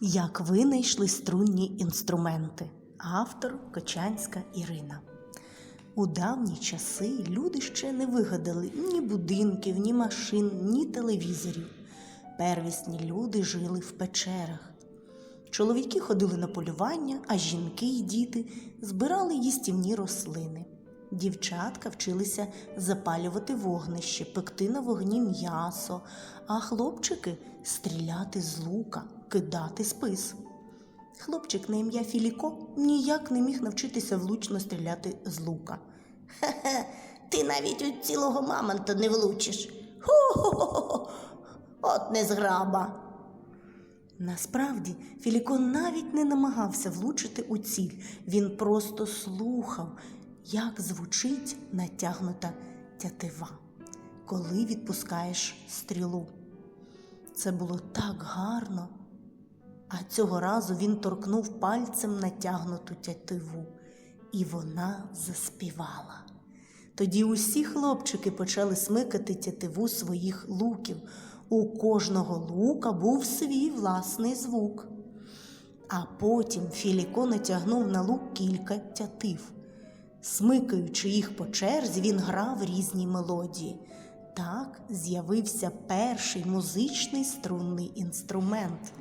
Як винайшли струнні інструменти. Автор Кочанська Ірина. У давні часи люди ще не вигадали ні будинків, ні машин, ні телевізорів. Первісні люди жили в печерах. Чоловіки ходили на полювання, а жінки й діти збирали їстівні рослини. Дівчатка вчилися запалювати вогнище, пекти на вогні м'ясо, а хлопчики стріляти з лука, кидати спис. Хлопчик на ім'я Філіко ніяк не міг навчитися влучно стріляти з лука. Хе-хе, ти навіть у цілого мамонта не влучиш. Ху-ху-ху, от незграба. Насправді Філіко навіть не намагався влучити у ціль. Він просто слухав, як звучить натягнута тятива, коли відпускаєш стрілу. Це було так гарно. А цього разу він торкнув пальцем натягнуту тятиву, і вона заспівала. Тоді усі хлопчики почали смикати тятиву своїх луків. У кожного лука був свій власний звук. А потім Філіко натягнув на лук кілька тятив. Смикаючи їх по черзі, він грав різні мелодії. Так з'явився перший музичний струнний інструмент.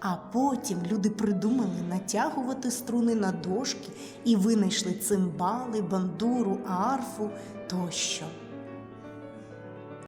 А потім люди придумали натягувати струни на дошки і винайшли цимбали, бандуру, арфу тощо.